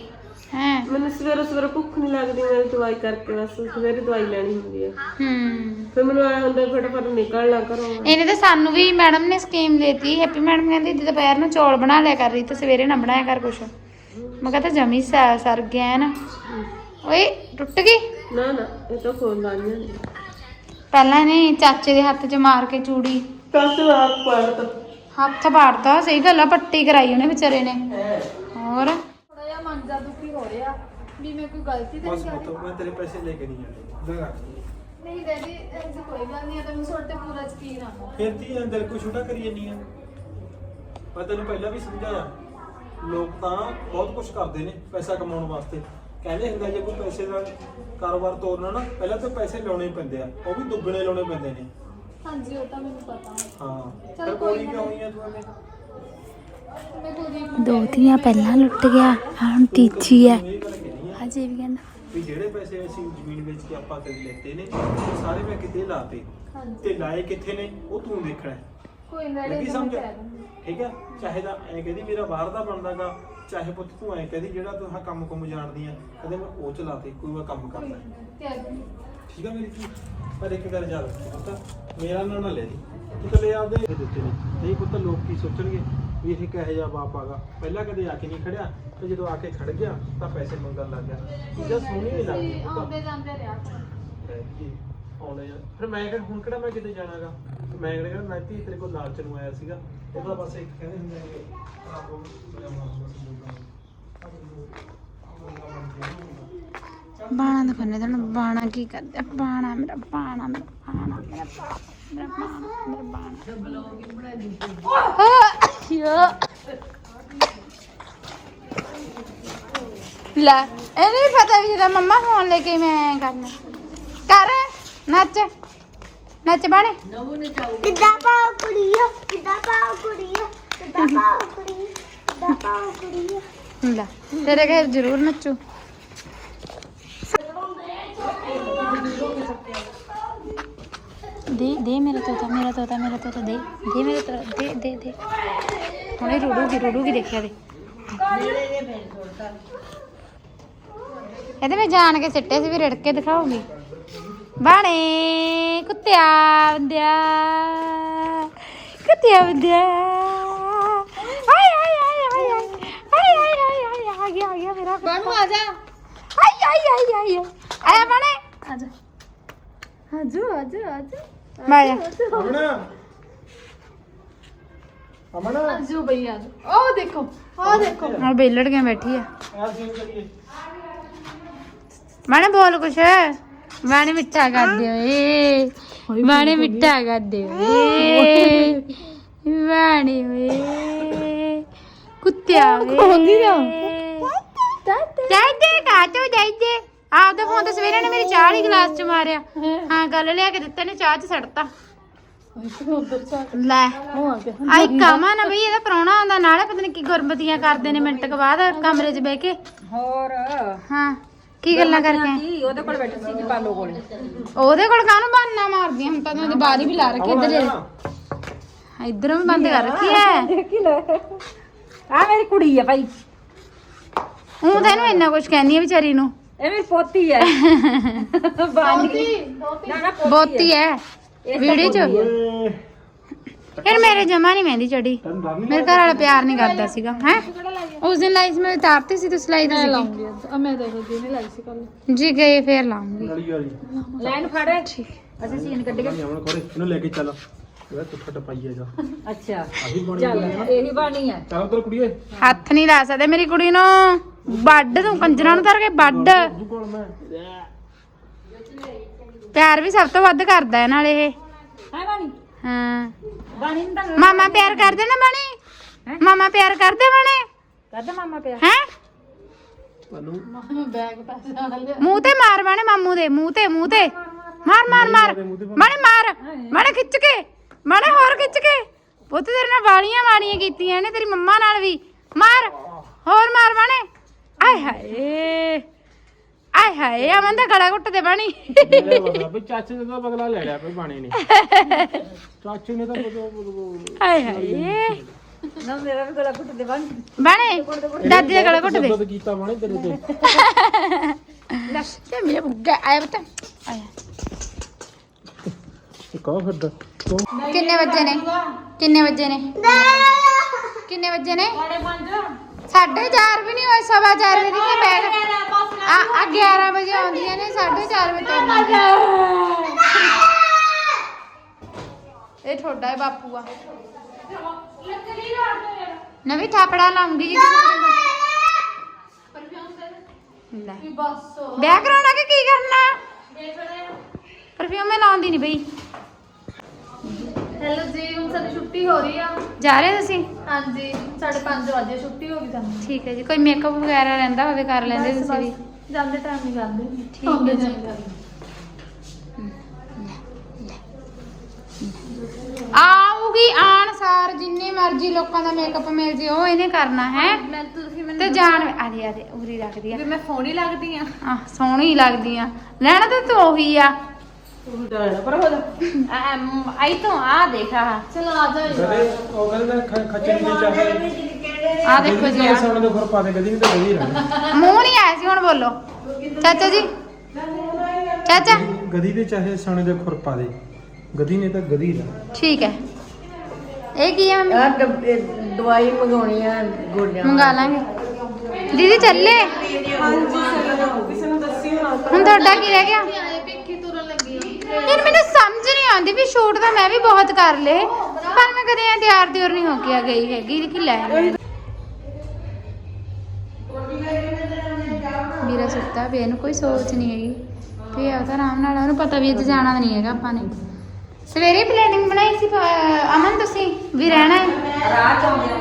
ਹੈ। ਮੈਨੂੰ ਸਵੇਰੇ ਸਵੇਰੇ ਭੁੱਖ ਨਹੀਂ ਲੱਗਦੀ ਮੈਂ ਦਵਾਈ ਕਰਕੇ ਬਸ ਸਵੇਰੇ ਦਵਾਈ ਲੈਣੀ ਹੁੰਦੀ ਹੈ ਹੂੰ। ਫਿਰ ਮੈਨੂੰ ਆਇਆ ਹੁੰਦਾ ਫਟਾਫਟ ਨਿਕਲਣਾ ਘਰੋਂ। ਇਹਨੇ ਤਾਂ ਸਾਨੂੰ ਵੀ ਮੈਡਮ ਨੇ ਸਕੀਮ ਦੇਤੀ। ਹੈਪੀ ਮੈਡਮ ਕਹਿੰਦੀ ਜੇ ਦੁਪਹਿਰ ਨੂੰ ਚੌਲ ਬਣਾ ਲਿਆ ਕਰ ਰਹੀ ਤੇ ਸਵੇਰੇ ਨਾ ਬਣਾਇਆ ਕਰ ਕੁਛ। ਮੈਂ ਕਹਿੰਦਾ ਜਮੀ ਸਰ ਗਿਆ ਨਾ। ਓਏ ਟੁੱਟ ਗਈ? ਨਾ ਨਾ ਇਹ ਤਾਂ ਫੋਨ ਲਾਈਆਂ ਨੇ ਪਹਿਲਾਂ ਇਹਨੇ ਚਾਚੇ ਦੇ ਹੱਥ 'ਚ ਮਾਰ ਕੇ ਚੂੜੀ। ਕੱਸ ਆਪ ਪੜਤ ਹੱਥ ਪਾੜਤਾ ਸਹੀ ਗੱਲ ਆ ਪੱਟੀ ਕਰਾਈ ਉਹਨੇ ਵਿਚਾਰੇ ਨੇ। ਹੋਰ? ਥੋੜਾ ਜਿਹਾ ਮਨ ਜਾ ਦੁਖੀ ਹੋ ਰਿਹਾ ਵੀ ਮੈਂ ਕੋਈ ਗਲਤੀ ਤਾਂ ਬਸ ਨਹੀਂ ਪੁੱਤ ਮੈਂ ਤੇਰੇ ਪੈਸੇ ਲੈ ਕੇ ਨਹੀਂ ਆਉਂਦਾ ਕਰ ਨਹੀਂ ਡੈਡੀ ਐਸੀ ਕੋਈ ਗੱਲ ਨਹੀਂ ਹੈ ਤਾਂ ਮੈਂ ਤੁਹਾਡੇ ਤੇ ਪੂਰਾ ਯਕੀਨ ਆ। ਫਿਰ ਤੀ ਅੰਦਰ ਕੋ ਛੋਟਾ ਕਰੀ ਜਾਨੀ ਆ? ਮੈਂ ਤੈਨੂੰ ਪਹਿਲਾਂ ਵੀ ਸਮਝਾਇਆ। ਲੋਕ ਤਾਂ ਬਹੁਤ ਕੁਝ ਕਰਦੇ ਨੇ ਪੈਸਾ ਕਮਾਉਣ ਵਾਸਤੇ। ਕਹਿੰਦੇ ਹੁੰਦਾ ਜੇ ਕੋਈ ਪੈਸੇ ਦਾ ਕਾਰੋਬਾਰ ਤੋਰਨਾ ਨਾ ਪਹਿਲਾਂ ਤਾਂ ਪੈਸੇ ਲਾਉਣੇ ਪੈਂਦੇ ਆ ਉਹ ਵੀ ਦੁੱਗਣੇ ਲਾਉਣੇ ਪੈਂਦੇ ਨੇ। ਹਾਂਜੀ ਉਹ ਤਾਂ ਮੈਨੂੰ ਪਤਾ ਹਾਂ। ਚੱਲ ਕੋਈ। ਕਿਉਂ ਹੋਈ ਆ ਤੂੰ? ਐਵੇਂ ਮੈਂ ਕੋਈ ਦੋ ਧੀਆਂ ਪਹਿਲਾਂ ਲੁੱਟ ਗਿਆ ਹੁਣ ਤੀਜੀ ਹੈ। ਇਹ ਗੱਲ ਕਹਿਣੀ ਆ ਅਜੇ ਵੀ ਕਹਿੰਦਾ। ਵੀ ਜਿਹੜੇ ਪੈਸੇ ਅਸੀਂ ਜ਼ਮੀਨ ਵੇਚ ਕੇ ਆਪਾਂ ਕਦੇ ਲੈਤੇ ਨੇ ਉਹ ਸਾਰੇ ਮੈਂ ਕਿਤੇ ਲਾਤੇ। ਤੇ ਲਾਏ ਕਿੱਥੇ ਨੇ ਉਹ ਤੂੰ ਦੇਖਣਾ। ਹੈ। ਕੋਈ ਨਾ ਲੱਗੀ ਸਮਝ। ਠੀਕ ਹੈ ਚਾਹੇ ਤਾਂ ਐ ਕਹਿੰਦੀ ਮੇਰਾ ਬਾਹਰ ਦਾ ਬਣਦਾਗਾ ਚਾਹੇ ਪੁੱਤ ਤੂੰ ਐ ਕਹਿੰਦੀ ਜਿਹੜਾ ਤੂੰ ਆਹ ਕੰਮ ਕੁਮ ਜਾਣਦੀ ਆ ਕਦੇ ਮੈਂ ਉਹ ਚਲਾਤੇ ਕੋਈ ਮੈਂ ਕੰਮ ਕਰਦਾ ਠੀਕ ਹੈ ਮੇਰੀ ਧੀ ਪਰ ਇੱਕ ਗੱਲ ਯਾਦ ਰੱਖੀ ਪੁੱਤ ਮੇਰਾ ਨਾਂ ਨਾ ਲੈ ਦੀ। ਤੂੰ ਤਾਂ ਲੈ ਆਪਦੇ ਦਿੱਤੇ ਨੇ। ਨਹੀਂ ਪੁੱਤ ਲੋਕ ਕੀ ਸੋਚਣਗੇ ਵੀ ਇਹ ਕਿਹੋ ਜਿਹਾ ਬਾਪ ਆਗਾ? ਪਹਿਲਾਂ ਕਦੇ ਆ ਕੇ ਨਹੀਂ ਖੜਿਆ ਤੇ ਜਦੋਂ ਆ ਕੇ ਖੜ ਗਿਆ ਤਾਂ ਪੈਸੇ ਮੰਗਣ ਲੱਗ ਗਿਆ। ਚੀਜ਼ਾਂ ਸੋਹਣੀ ਨਹੀਂ ਲੱਗਦੀ। ਆਉਂਦੇ ਜਾਂਦੇ ਰਿਹਾ ਜੀ ਆਉਣੇ ਆ। ਫਿਰ ਮੈਂ ਕਿਹਾ ਹੁਣ ਕਿਹੜਾ ਮੈਂ ਕਿਤੇ ਜਾਣਾਗਾ? ਮੈਂ ਕਿਹੜਾ ਮੈਂ ਧੀ ਤੇਰੇ ਕੋਲ ਲਾਲਚ ਨੂੰ ਆਇਆ ਸੀਗਾ। ਉਹਦਾ ਬਸ ਇੱਕ ਕਹਿੰਦੇ ਹੁੰਦੇ ਨੇ ਆਪ ਉਹ ਬਾਣਾ ਦਾ ਫੰਨੇ ਤੈਨੂੰ ਬਾਣਾ ਕੀ ਕਰਦਾ ਬਾਣਾ ਮੇਰਾ ਬਾਣਾ ਮੇਰਾ ਬਾਣਾ ਮੇਰਾ ਬਾਣਾ ਮੇਰਾ ਬਾਣਾ ਮੇਰਾ ਬਾਣਾ। ਯਾ ਲੈ ਇਹਨੂੰ ਵੀ ਪਤਾ ਵੀ ਜਿਹਦਾ ਮੰਮਾ ਫੋਨ ਲੈ ਕੇ ਮੈਂ ਕਰਨਾ। ਕਰ। ਨੱਚ। ਨੱਚ ਬਾਣੇ। ਕਿੱਦਾਂ ਪਾਉ ਕੁੜੀਓ ਕਿੱਦਾਂ ਪਾਉ ਕੁੜੀਓ ਕਿੱਦਾਂ ਪਾਉ ਕੁੜੀਓ ਕਿੱਦਾਂ ਪਾਉ ਕੁੜੀਓ। ਲੈ ਤੇਰੇ ਘਰ ਜ਼ਰੂਰ ਨੱਚੂ। ਦੇ ਦੇ ਮੇਰਾ ਤੋਤਾ ਮੇਰਾ ਤੋਤਾ ਮੇਰਾ ਤੋਤਾ ਦੇ ਦੇ ਮੇਰਾ ਤੋਤਾ ਦੇ ਦੇ ਦੇ। ਹੁਣੇ ਰੁੜੂਗੀ ਰੁੜੂਗੀ ਦੇਖਿਆ ਦੇ। ਇਹਦੇ ਮੈਂ ਜਾਣ ਕੇ ਸਿੱਟੇ ਸੀ ਵੀ ਰਿੜ ਕੇ ਦਿਖਾਉਗੀ ਬਾਣੇ ਕੁੱਤਿਆ ਬੰਦਿਆ ਕੁੱਤਿਆ ਬੰਦਿਆ ਆਏ ਆਏ ਆਏ ਆਏ ਆਏ ਆਏ ਆਏ ਆਏ ਆਏ ਆ ਗਿਆ ਆ ਗਿਆ ਮੇਰਾ ਬਾਣੂ ਆ ਜਾ ਆਈ ਆਈ ਆਈ ਆਈ ਆਇਆ ਬਾਣੇ ਆ ਜਾ ਆਜੋ ਆਜੋ ਆਜੋ ਬਾਇਆ ਅਮਨ ਅਮਨ ਆਜੋ ਬਈ ਆਜੋ ਉਹ ਦੇਖੋ ਉਹ ਦੇਖੋ ਹੁਣ ਬੇਲੜ ਕੇ ਬੈਠੀ ਆ ਸੀਨ ਕਰੀਏ ਬਾਣੇ ਬੋਲ ਕੁਛ ਬਾਣੇ ਮਿੱਠਾ ਕਰ ਦਿਓ ਏ। ਬਾਣੇ ਮਿੱਠਾ ਕਰ ਦਿਓ ਏ। ਬਾਣੇ ਓਏ ਕੁੱਤਿਆ ਜਾਈਦੇ ਜਾਈਦੇ। ਫੋਨ ਤੇ ਸਵੇਰੇ ਨੇ ਮੇਰੀ ਚਾਹ ਵਾਲੀ ਗਲਾਸ ਚ ਮਾਰਿਆ। ਹਾਂ। ਗੱਲ ਲਿਆ ਕੇ ਦਿੱਤਾ ਨੇ ਚਾਹ ਚ ਸੜਤਾ। ਲੈ। ਆਈ ਕਾਮਾ ਨਾ ਬਈ ਇਹਦਾ ਪ੍ਰਾਹੁਣਾ ਆਉਂਦਾ ਨਾਲੇ ਪਤਾ ਨਹੀਂ ਕੀ ਗੁਰਮਤੀਆਂ ਕਰਦੇ ਨੇ ਮਿੰਟ ਕੁ ਬਾਅਦ ਕਮਰੇ 'ਚ ਬਹਿ ਕੇ। ਹੋਰ। ਹਾਂ। ਕੀ ਗੱਲਾਂ ਕਰਕੇ? ਆਏ? ਕੀ? ਉਹਦੇ ਕੋਲ ਬੈਠੀ ਸੀ ਪਾਲੋ ਕੋਲ। ਉਹਦੇ ਕੋਲ ਕਾਹਨੂੰ ਬਾਨਾ ਮਾਰਦੀਆਂ ਹੁਣ ਤਾਂ ਉਹਦੀ ਬਾਰੀ ਵੀ ਲਾ ਰੱਖੀ ਇੱਧਰ। ਇੱਧਰੋਂ ਵੀ ਬੰਦ ਕਰ ਰੱਖੀ ਐ। ਦੇਖੀ ਲੈ। ਆ ਮੇਰੀ ਕੁੜੀ ਆ ਭਾਈ। ਹੂੰ ਤਾਂ ਇਹਨੂੰ ਇੰਨਾ ਕੁਝ ਕਹਿੰਦੀ ਆ ਵਿਚਾਰੀ ਨੂੰ। ਇਹ ਮੇਰੀ ਪੋਤੀ ਹੈ [laughs] ਬਾਨੀ ਨਾ ਨਾ ਬੋਤੀ ਐ। ਇਹ ਤਾਂ ਵੀਡੀਓ ਚ? ਓਏ ਯਾਰ ਮੇਰੇ ਜਮਾ ਨਹੀਂ ਮਹਿੰਦੀ ਚੜੀ। ਮੇਰੇ ਘਰ ਵਾਲਾ ਪਿਆਰ ਨਹੀਂ ਕਰਦਾ ਸੀਗਾ ਹੈ? ਉਸ ਦਿਨ ਲਾਈ ਸੀ ਮੈਂ ਉਤਾਰਤੀ ਸੀ ਤੁਸੀਂ ਲਾਈ ਸੀ ਲਾਉਂਗੀ ਆ ਮੈਂ ਦੇਖੋ ਜੀ ਨਹੀਂ ਲਾਈ ਸੀ ਕੱਲ ਜੀ ਗਏ ਫੇਰ ਲਾਉਂਗੀ। ਲਾਈਨ ਫੜ। ਅਸੀਂ ਸੀਨ ਕੱਢ ਕੇ ਨਹੀਂ ਆਵਣ ਕੋਰੇ ਇਹਨੂੰ ਲੈ ਕੇ ਚੱਲ। ਇਹਦਾ ਕੁੱਠਾ ਟਪਾਈਏ ਜਾ। ਅੱਛਾ। ਆਹੀ ਬਣੀ ਚੱਲ ਇਹੀ ਬਾਣੀ ਹੈ ਚੱਲ ਉਧਰ ਕੁੜੀਏ। ਹੱਥ ਨਹੀਂ ਲਾ ਸਕਦੇ ਮੇਰੀ ਕੁੜੀ ਨੂੰ। ਵੱਡ ਤੂੰ ਕੰਜਰਾਂ ਨੂੰ ਧਰ ਕੇ ਵੱਡ ਤੂੰ ਕੋਲ ਮੈਂ। ਪਿਆਰ ਵੀ ਸਭ ਤੋਂ ਵੱਧ ਕਰਦਾ ਹੈ ਨਾਲ ਇਹ। ਹੈ ਬਾਣੀ? ਹਾਂ। ਬਾਣੀ ਨੂੰ ਤਾਂ ਮਾਮਾ ਪਿਆਰ ਕਰਦੇ ਨਾ ਬਣੀ? ਮਾਮਾ ਪਿਆਰ ਕਰਦੇ ਬਣੇ? ਕਰਦਾ ਮਾਮਾ ਪਿਆ ਹੈ? ਤੁਹਾਨੂੰ ਮੂੰਹ ਤੇ ਮਾਰ ਬਾਣੇ ਮਾਮੂ ਦੇ ਮੂੰਹ ਤੇ ਮੂੰਹ ਤੇ। ਮਾਰ ਮਾਰ ਮਾਰ। ਬਾਣੇ ਮਾਰ। ਬਾਣੇ ਖਿੱਚ ਕੇ। ਬਾਣੇ ਹੋਰ ਖਿੱਚ ਕੇ। ਪੁੱਤ ਤੇਰੇ ਨਾਲ ਵਾਲੀਆਂ ਵਾਲੀਆਂ ਕੀਤੀਆਂ ਨੇ ਤੇਰੀ ਮੰਮਾ ਨਾਲ ਵੀ। ਮਾਰ। ਹੋਰ ਮਾਰ ਬਾਣੇ। ਆਏ ਹਾਏ। ਆਏ ਹਾਏ ਅਮਨ ਦਾ ਗਲਾ ਘੁੱਟ ਦੇ ਮੇਰੇ ਬਦਲਾ ਬਈ ਚਾਚੇ ਨੇ ਤਾਂ ਬਦਲਾ ਲੈ ਲਿਆ ਕੋਈ ਬਾਣੀ ਨੇ ਚਾਚੂ ਨੇ ਤਾਂ ਆਏ ਹਾਏ ਨਾ ਮੇਰਾ ਵੀ ਗਲਾ ਘੁੱਟ ਦੇ ਬਾਣੀ। ਬਾਣੇ ਦਾਦੀ ਦਾ ਗਲਾ ਘੁੱਟ ਦੇ। ਸ਼ਬਦ ਕੀਤਾ ਬਾਣੀ ਤੇਰੇ ਤੇ। ਤੇ ਮੇਰੇ ਬੁੱਗਾ ਆਇਆ ਬਤਾ। ਆਇਆ ਕਿੰਨੇ ਵਜੇ ਨੇ? ਕਿੰਨੇ ਵਜੇ ਨੇ? ਕਿੰਨੇ ਵਜੇ ਨੇ? ਸਾਢੇ ਚਾਰ ਵੀ ਨਹੀਂ ਹੋਏ ਸਵਾ ਚਾਰ ਵਜੇ ਦੀ ਬੈਗ ਆ ਆ 11 ਵਜੇ ਆਉਂਦੀਆਂ ਨੇ ਸਾਢੇ ਚਾਰ ਵਜੇ ਤੋਂ ਇਹ ਤੁਹਾਡਾ ਹੈ ਬਾਪੂ ਆ। ਨਵੀਂ ਥਾਪੜਾ ਲਾਉਂਗੀ ਜੀ। ਲੈ। ਵਿਆਹ ਕਰਾਉਣਾ ਕਿ ਕੀ ਕਰਨਾ? ਪਰਫਿਊਮ ਮੈਂ ਲਾਉਂਦੀ ਨਹੀਂ ਬਈ। ਹੈਲੋ ਜੀ ਹੁਣ ਸਾਡੀ ਛੁੱਟੀ ਹੋ ਰਹੀ ਆ। ਜਾ ਰਹੇ ਤੁਸੀਂ? ਹਾਂਜੀ 5:30 ਵਜੇ ਛੁੱਟੀ ਹੋ ਗਈ ਸਾਨੂੰ ਠੀਕ ਹੈ ਜੀ ਕੋਈ ਮੇਕਅਪ ਵਗੈਰਾ ਰਹਿੰਦਾ ਹੋਵੇ ਕਰ ਲੈਂਦੇ ਬਸ, ਤੁਸੀਂ ਵੀ। ਬਸ, ਜਾਂਦੇ ਟਾਈਮ ਨਹੀਂ ਕਰਦੇ ਠੀਕ ਹੈ ਆਉਂਦੇ ਜੀ। time ਕਰਦੇ। ਆਊਗੀ ਆਣ ਸਾਰ ਜਿੰਨੇ ਮਰਜ਼ੀ ਲੋਕਾਂ ਦਾ ਮੇਕਅਪ ਮਿਲ ਜੇ ਉਹ ਇਹਨੇ ਕਰਨਾ ਹੈ। ਮੈਂ ਤੁਸੀਂ ਮੈਨੂੰ ਤੇ ਜਾਣ ਆਦੇ ਆਦੇ ਉਰੀ ਰੱਖਦੀ ਆ। ਵੀ ਮੈਂ ਸੋਹਣੀ ਲੱਗਦੀ ਆ। ਆ ਸੋਹਣੀ ਲੱਗਦੀ ਆ। ਲੈਣਾ ਤਾਂ ਤੂੰ ਉਹੀ ਆ। ਤੂੰ ਜਾਣਾ ਪਰ ਹੋ ਜਾ। ਆਈ ਤੋਂ ਆ ਦੇਖਾ ਚਲ ਆ ਜਾ ਕਦੇ ਉਹ ਕਹਿੰਦੇ ਖੱਚੜੀ ਦੇ ਚਾਹੇ ਆ ਦੇਖੋ ਜੀ ਆ। ਸੋਨੇ ਦੇ ਖੁਰ ਪਾ ਦੇ ਗਦੀ ਨਹੀਂ ਤਾਂ ਗਦੀ ਰਹਿ ਮੂੰਹ ਨਹੀਂ ਆਇਆ ਸੀ ਹੁਣ ਬੋਲੋ। ਚਾਚਾ ਜੀ। ਚਾਚਾ। ਗਦੀ ਦੇ ਚਾਹੇ ਸੋਨੇ ਦੇ ਖੁਰ ਪਾ ਦੇ। ਗਦੀ ਨੇ ਤਾਂ ਗਦੀ ਰਹਿ ਠੀਕ ਹੈ। ਇਹ ਕੀ ਹੈ ਮੰਮੀ? ਦਵਾਈ ਮੰਗਾਉਣੀ ਆ ਗੋਲੀਆਂ ਮੰਗਾ ਲਾਂਗੇ। ਦੀਦੀ ਚੱਲੇ। ਕਿਸੇ ਨੂੰ। ਹੁਣ ਤੁਹਾਡਾ ਕੀ ਰਹਿ ਗਿਆ ਆਏ ਪੇਖੀ ਤੁਰਨ ਲੱਗੀ ਆ ਯਾਰ ਮੈਨੂੰ ਸਮਝ ਨਹੀਂ ਆਉਂਦੀ ਵੀ ਸ਼ੂਟ ਤਾਂ ਮੈਂ ਵੀ ਬਹੁਤ ਕਰ ਲਏ ਪਰ ਮੈਂ ਕਦੇ ਐ ਤਿਆਰ ਤਿਉਰ ਨਹੀਂ ਹੋ ਕੇ ਗਈ ਹੈਗੀ ਕਿ ਲੈ ਵੀਰਾ ਸੁੱਤਾ ਵੀ ਇਹਨੂੰ ਕੋਈ ਸੋਚ ਨਹੀਂ ਹੈਗੀ। ਵੀ ਆ ਤਾਂ ਆਰਾਮ ਨਾਲ ਉਹਨੂੰ ਪਤਾ ਵੀ ਅੱਜ ਜਾਣਾ ਨਹੀਂ ਹੈਗਾ ਆਪਾਂ ਨੇ। ਸਵੇਰੇ ਪਲੈਨਿੰਗ ਬਣਾਈ ਸੀ ਅਮਨ ਤੁਸੀਂ? ਵੀ ਰਹਿਣਾ ਹੈ? ਰਾਤ ਆਉਂਦੇ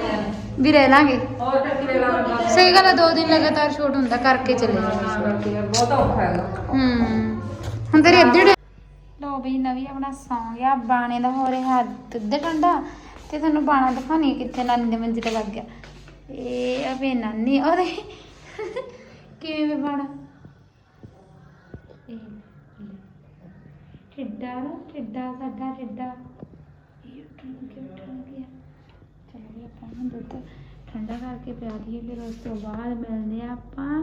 ਵੀ ਰਹਿ ਲਾਂਗੇ। ਤਾਂ ਸਹੀ ਗੱਲ ਹੈ ਦੋ ਦਿਨ ਲਗਾਤਾਰ ਸ਼ੂਟ ਹੁੰਦਾ ਕਰਕੇ ਚੱਲੇ ਬਹੁਤ ਔਖਾ ਹੈਗਾ। ਹੂੰ। ਹੁਣ ਤੇਰੀ ਅੱਧੀ ਡੇ- ਲੋ ਬਈ ਨਵੀਂ ਆਪਣਾ ਸੌਂ ਗਿਆ ਬਾਣੇ ਦਾ ਹੋ ਰਿਹਾ ਦੁੱਧ ਠੰਡਾ ਤੇ ਤੁਹਾਨੂੰ ਬਾਣਾ ਦਿਖਾਉਣੀ ਕਿੱਥੇ ਨਾਨੀ ਦੇ ਮੰਜੇ ਤੇ ਲੱਗ ਗਿਆ। ਇਹ ਅਬੇ ਨਾਨੀ, ਉਹਦੇ ਕਿਵੇਂ ਵੇ ਬਾਣਾ? ਟਿੱਡਾ ਨਾ, ਟਿੱਡਾ ਸਾਡਾ ਟਿੱਡਾ। ਇਹ ਉੱਠਣ ਲੱਗਿਆ ਉੱਠਣ ਲੱਗਿਆ ਚਲੋ ਆਪਾਂ ਨੂੰ ਦੁੱਧ ਠੰਡਾ ਕਰਕੇ ਪਿਆ ਦਈਏ, ਫਿਰ ਉਸ ਤੋਂ ਬਾਅਦ ਮਿਲਦੇ ਆ ਆਪਾਂ।